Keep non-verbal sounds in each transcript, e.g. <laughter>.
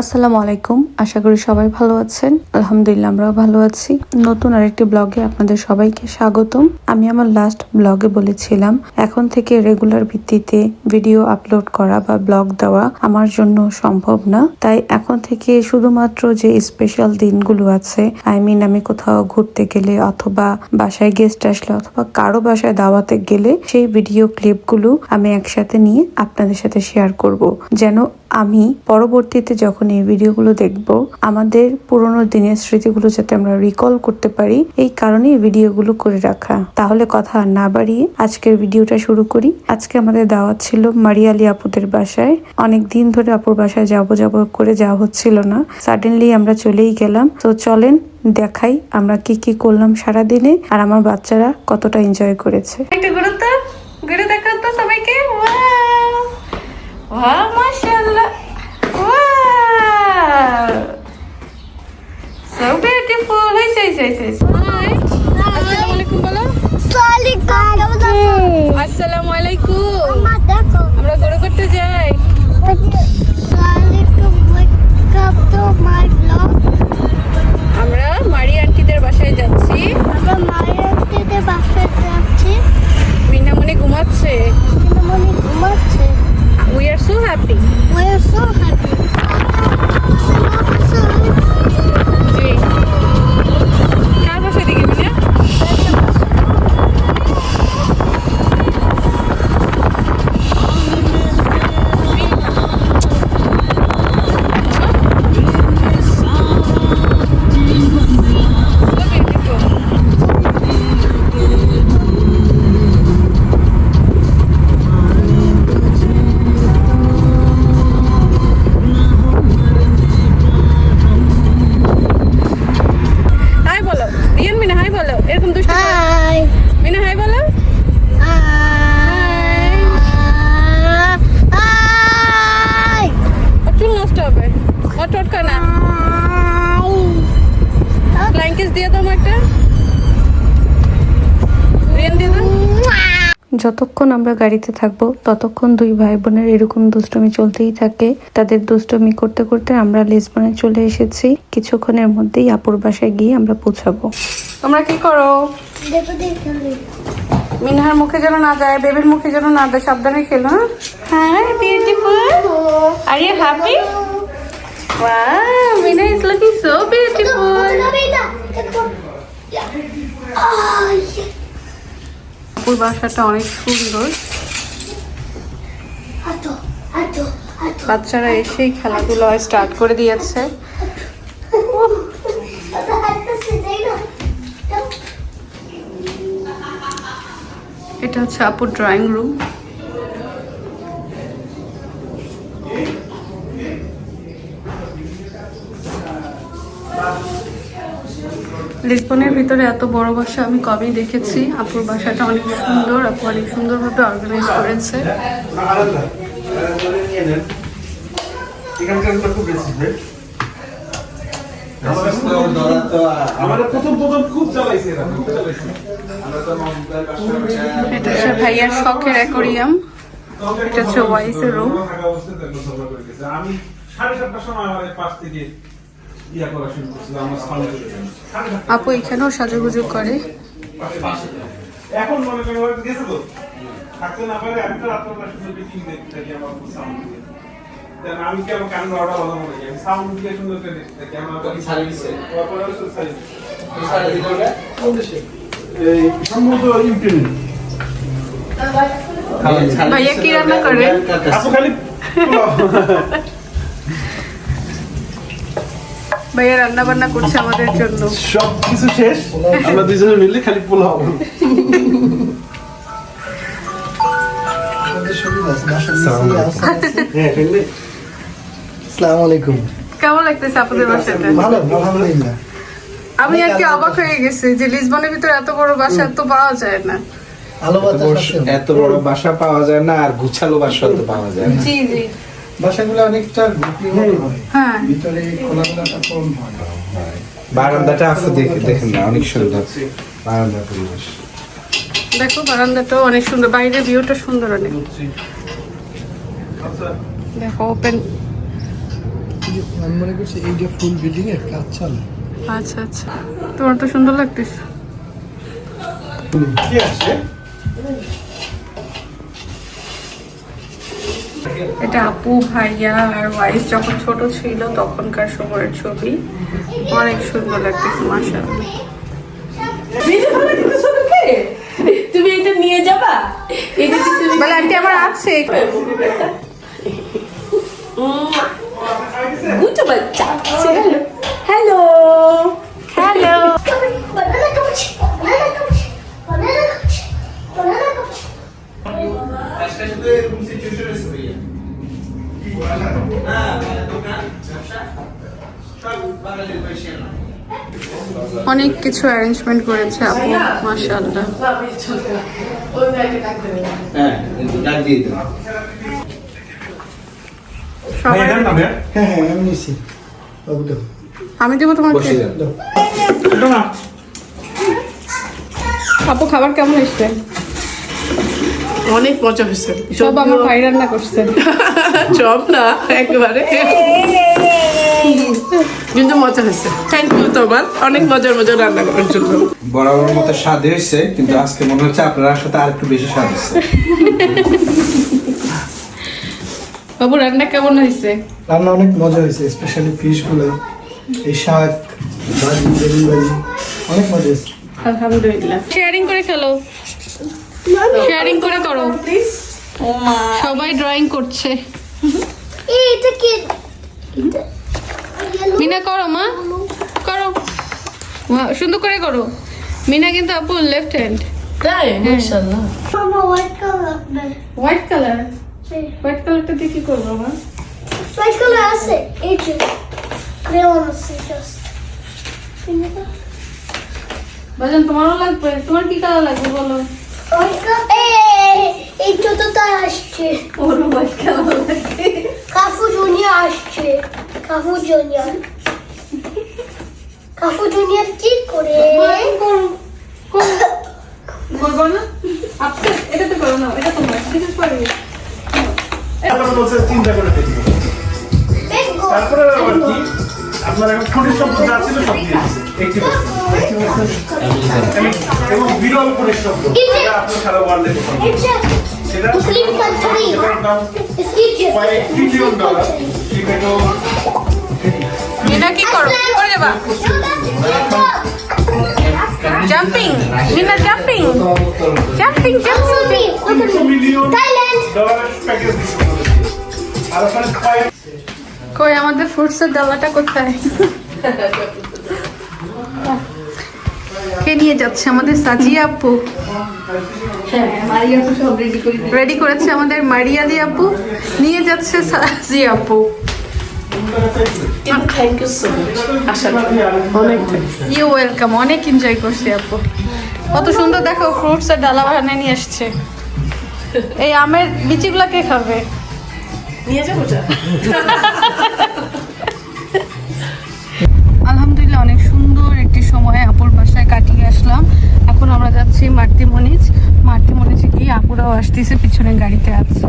আসসালামু আলাইকুম। আশা করি সবাই ভালো আছেন। আলহামদুলিল্লাহ, আমরাও ভালো আছি। নতুন আরেকটি ব্লগে আপনাদের সবাইকে স্বাগতম। আমি আমার লাস্ট ব্লগে বলেছিলাম, এখন থেকে রেগুলার ভিত্তিতে ভিডিও আপলোড করা বা ব্লগ দেওয়া আমার জন্য সম্ভব না। তাই এখন থেকে শুধুমাত্র যে স্পেশাল দিনগুলো আছে আই মিন আমি কোথাও ঘুরতে গেলে অথবা বাসায় গেস্ট আসলে অথবা কারও বাসায় দাওয়াতে গেলে সেই ভিডিও ক্লিপগুলো আমি একসাথে নিয়ে আপনাদের সাথে শেয়ার করব। যেন আমি পরবর্তীতে যখন এই ভিডিওগুলো দেখব, আমাদের পুরোনো দিনের স্মৃতিগুলো যাতে আমরা রিকল করতে পারি, এই কারণে ভিডিওগুলো করে রাখা। তাহলে কথা না বাড়িয়ে আজকের ভিডিওটা শুরু করি। আজকে আমাদের দাওয়াত ছিল মারিয়ালি আপুদের বাসায়। অনেক দিন ধরে আপুর বাসায় যাব যাব করে যাওয়া হচ্ছিল না। সাডেনলি আমরা চলেই গেলাম। তো চলেন, দেখাই আমরা কি কি করলাম সারা দিনে আর আমার বাচ্চারা কতটা এনজয় করেছে। একটু ঘুরো দেখো সবাইকে। ওয়াও মাশাআল্লাহ। ওয়াও সো বিউটিফুল হইছে হইছে হইছে হাই আসসালামু আলাইকুম বলো আসসালামু দিয়ে দাও একটা দিয়ে দাও। যতক্ষণ আমরা গাড়িতে থাকব ততক্ষণ দুই ভাই বোনের এরকম দুষ্টমি চলতেই থাকে। তাদের দুষ্টমি করতে করতে আমরা লিসবনে চলে এসেছি। কিছুক্ষণের মধ্যেই আপুর বাসায় গিয়ে আমরা পৌঁছাবো। তোমরা কি করো? মিনহার মুখে যেন না যায় বেবির মুখে যেন না যায় সাবধানে খেলো হ্যাঁ? Beautiful are you happy wow Mina is looking so beautiful আপুর বাসাটা অনেক সুন্দর। বাচ্চারা এসেই খেলাধুলা স্টার্ট করে দিয়েছে। এটা হচ্ছে আপুর ড্রয়িং রুম লিসবনের ভিতরে এত বড় বাসা আমি কবেই দেখেছি। আপুর বাসাটা অনেক সুন্দর আপু অনেক সুন্দরভাবে অর্গানাইজ করেছে। এটা হচ্ছে ভাইয়ার শখের অ্যাকোরিয়াম এটা হচ্ছে ওয়াইসের। আমি সাড়ে সাতটার সময় এই পাশ থেকে আপু এখানেও সাজুগুজু করে এখন মনে করেন গেছে তো থাকতে না পারে আমি তো রাত্রবেলা শুধু মিটিং দেখতে থাকি আমার সাউন্ড দিয়ে দেন আমি কি আমার কান ভালো মনে করি আমি সাউন্ড দিয়ে সুন্দর করে দেখতে থাকি আমার দিছে? তারপরে হচ্ছে দিলে কোন দেশে? এই সম্ভবত ভাইয়া কি রান্না করে আপু খালি। <laughs> <laughs> ভাইয়া রান্না বান্না করছে আমাদের জন্য। সব কিছু শেষ? আমরা মিলে খালি পোলাও হ্যাঁ আসসালামু আলাইকুম কেমন লাগতেছে আপনাদের বাসাটা? ভালো আলহামদুলিল্লাহ। আমি আর কি অবাক হয়ে গেছি যে লিসবনের ভিতরে এত বড় বাসা তো পাওয়া যায় না। ভালো বাতাস আছে। এত বড় বাসা পাওয়া যায় না আর গুছালো বাসা তো পাওয়া যায় না। জি জি। বাসাগুলো অনেকটা গুপি হয়। হ্যাঁ। ভিতরে খোলামেলাটা কম হয়। বারান্দাটা আপু দেখে দেখেন না অনেক সুন্দর। বারান্দার পরিবেশ। দেখো বারান্দাটাও অনেক সুন্দর। বাইরের ভিউটা সুন্দর অনেক। আচ্ছা। দেখো ওপেন আমি মনে করছি এই যে ফুল বিল্ডিং এর কাজ চলে। আচ্ছা আচ্ছা। তোমার তো সুন্দর লাগতেছে। কি আছে? এটা আপু ভাইয়া আর ওয়াইস যখন ছোট ছিল তখনকার সময়ের ছবি। অনেক সুন্দর লাগতেছে মাশাআল্লাহ। তুমি এটা নিয়ে যাবা? এটা তুমি বলে আন্টি আমার আছে গুড বাচ্চা। Hello hello coach. অনেক কিছু অ্যারেঞ্জমেন্ট করেছে আপু মাশাআল্লাহ। হ্যাঁ হ্যাঁ হ্যাঁ আমি দেবো তোমাকে আপু খাবার কেমন এসছে? অনেক মজা হয়েছে। সব আমার ভাই রান্না করছে। <laughs> সব না একেবারে। কিন্তু মজা হয়েছে। থ্যাংক ইউ তোমার। অনেক মজার মজার রান্না করার জন্য। বরাবর মতো স্বাদ হয়েছে কিন্তু আজকে মনে হচ্ছে আপনার সাথে আর একটু বেশি স্বাদ হচ্ছে <laughs> বাবু রান্না কেমন হয়েছে? রান্না অনেক মজা হয়েছে স্পেশালি ফিশগুলো এই শাক ভাজি বেগুন ভাজি অনেক মজা হয়েছে। আলহামদুলিল্লাহ। শেয়ারিং করে খেলো শেয়ারিং করে করো। সবাই ড্রয়িং করছে। it's a মিনা করো মা। করো। সুন্দর করে করো। মিনা কিন্তু আপু লেফট হ্যান্ড তাই মাশাআল্লাহ. হোয়াইট কালার হোয়াইট কালারটা দিয়ে কি করব মা? আছে এই যে। আছে. বাজান তোমারও লাগবে? তোমার কি কালার লাগবে বলো. এই ছোটটা আসছে। ওর কাফু কাফু কাফু কি করে? করো না। আপনি এটাতে করো না এটা তোমার চিন্তা করে দেখো তারপরে আবার কি? আপনার এখন ছোট শব্দ যা ছিল সব দিয়ে দিচ্ছে এইটি এবং বিরল করে শব্দ যেটা আপনার সারা ওয়ার্ল্ডে সেটা মুসলিম কান্ট্রি সেটার দাম কয়েক ট্রিলিয়ন ডলার সেটাকেও কি করো? কি করে যাবা। Jumping jumping jumping jumping Thailand ডলারের প্যাকেজ আর ওখানে কই আমাদের ফ্রুটসের ডালাটা কোথায়? কে নিয়ে যাচ্ছে? আমাদের সাজিয়া আপু। রেডি করেছে আমাদের মারিয়ালি আপু। নিয়ে যাচ্ছে সাজিয়া আপু। থ্যাংক ইউ সো মাচ অনেক ইউ ওয়েলকাম অনেক এনজয় করছি আপু। কত সুন্দর দেখো ফ্রুটস এর ডালা বানিয়ে নিয়ে আসছে এই আমের বিচিগুলা কে খাবে? নিয়ে যাব <laughs> আলহামদুলিল্লাহ, অনেক সুন্দর একটি সময় আপুর বাসায় কাটিয়ে আসলাম। এখন আমরা যাচ্ছি মারতি মনিজ। গিয়ে আপুরাও আসতেছে, পিছনে গাড়িতে আছে।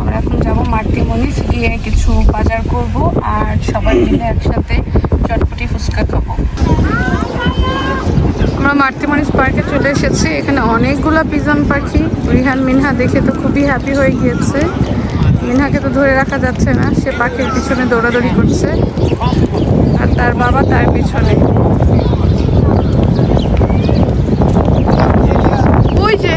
আমরা এখন যাব মারতি মনিজ গিয়ে কিছু বাজার করব আর সবাই মিলে একসাথে চটপটি ফুচকা খাব। আমরা মারতি মনিজ পার্কে চলে এসেছি। এখানে অনেকগুলা পিজন পাখি। রিহান মিনহা দেখে তো খুবই হ্যাপি হয়ে গিয়েছে। মিনহাকে তো ধরে রাখা যাচ্ছে না, সে পাখির পিছনে দৌড়াদৌড়ি করছে। আর তার বাবা তার পিছনে ওই যে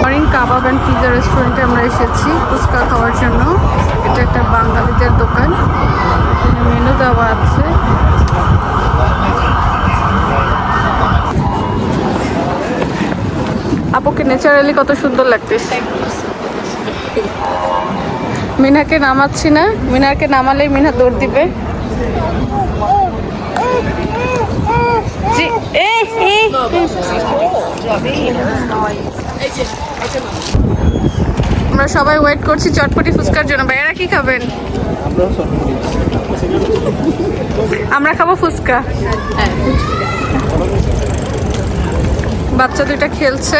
মর্নিং কাবাব অ্যান্ড পিজা রেস্টুরেন্টে আমরা এসেছি ফুচকা খাওয়ার জন্য এটা একটা বাঙালিদের দোকান মেনু দেওয়া আছে আপুকে ন্যাচারালি কত সুন্দর লাগতেছে। মিনাকে নামাচ্ছি না মিনাকে নামালেই মিনা দৌড় দিবে। জি, এ, এ, এ। আমরা সবাই ওয়েট করছি চটপটি ফুচকার জন্য। ভাইয়ারা কি খাবেন? আমরা খাব ফুচকা। বাচ্চা দুইটা খেলছে।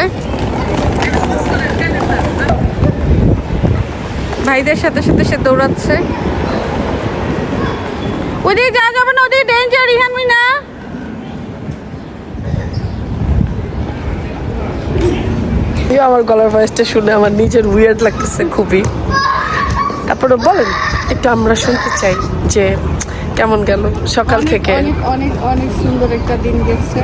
ভাইদের সাথে সাথে সে দৌড়াচ্ছে। ওদিকে যাওয়া যাবে না, ওদিকে ডেঞ্জার ইহান মিনা। এই আমার গলার ভয়েসটা শুনে আমার নিজের উইয়ার্ড লাগতেছে খুবই। তারপরে বলেন, একটু আমরা শুনতে চাই যে কেমন গেল সকাল থেকে? অনেক অনেক অনেক সুন্দর একটা দিন গেছে।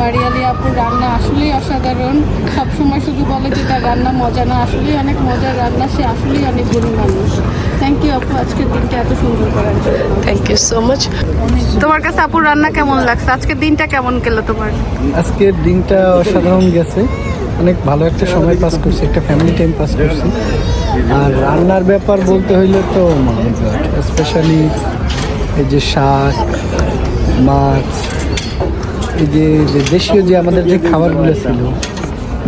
মারিয়ালি আপুর রান্না আসলেই অসাধারণ। সবসময় শুধু বলে যে তার রান্না মজা না আসলেই অনেক মজার রান্না সে আসলেই অনেক গুণী মানুষ। থ্যাংক ইউ আপু আজকের দিনটা এত সুন্দর করার জন্য। থ্যাংক ইউ সো মাচ তোমার কাছে আপুর রান্না কেমন লাগছে? আজকের দিনটা কেমন গেল তোমার? আজকের দিনটা অসাধারণ গেছে। অনেক ভালো একটা সময় পাস করছি একটা ফ্যামিলি টাইম পাস করছি। আর রান্নার ব্যাপার বলতে হইলে তো স্পেশালি এই যে শাক, মাছ, এই যে দেশীয় যে আমাদের যে খাবারগুলো ছিল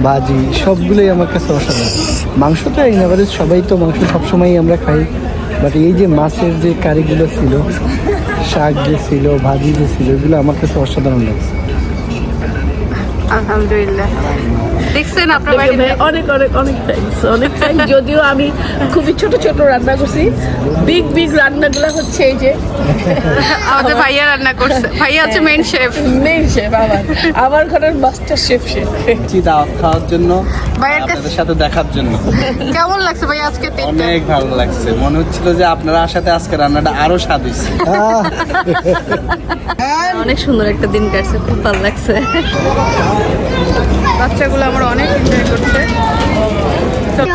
ভাজি সবগুলোই আমার কাছে অসাধারণ। মাংস তো এই এভারেজ সবাই তো মাংস সবসময়ই আমরা খাই। বাট এই যে মাছের যে কারিগুলো ছিল, শাক যে ছিল, ভাজি যে ছিল, এগুলো আমার কাছে অসাধারণ লাগছে। আলহামদুলিল্লাহ। দেখছেন আপনার বাড়িতে? অনেক অনেক অনেক থ্যাংকস অনেক থ্যাংকস যদিও আমি খুবই ছোট ছোট রান্না করছি। বিগ বিগ রান্নাগুলো হচ্ছে এই যে। আমাদের ভাইয়া রান্না করছে। ভাইয়া হচ্ছে মেন শেফ মেন শেফ আমার। আমার ঘরের মাস্টার শেফ শেফ যাচ্ছি দাওয়াত খাওয়ার জন্য ভাইয়ের আপনাদের সাথে দেখার জন্য। কেমন লাগছে ভাই আজকে দিনটা অনেক ভালো লাগছে। মনে হচ্ছিল যে আপনারা সাথে আজকে রান্নাটা আরও স্বাদ হয়েছে অনেক সুন্দর একটা দিন কাটছে খুব ভালো লাগছে। বাচ্চাগুলো আমার অনেক এনজয় করছে।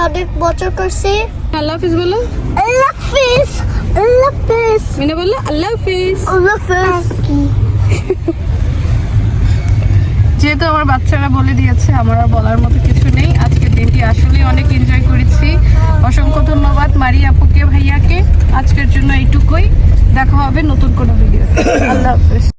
অনেক বছর করছি। আল্লাহ হাফিজ বলো। আল্লাহ হাফিজ আল্লাহ হাফিজ। মিনা বলল আল্লাহ হাফিজ। আল্লাহ হাফিজ। যেহেতু আমার বাচ্চারা বলে দিয়েছে আমার আর বলার মতো কিছু নেই। আজকের দিনটি আসলেই অনেক এনজয় করেছি। অসংখ্য ধন্যবাদ মারি আপুকে ভাইয়াকে। আজকের জন্য এইটুকুই। দেখা হবে নতুন কোনো ভিডিও আল্লাহ হাফিজ।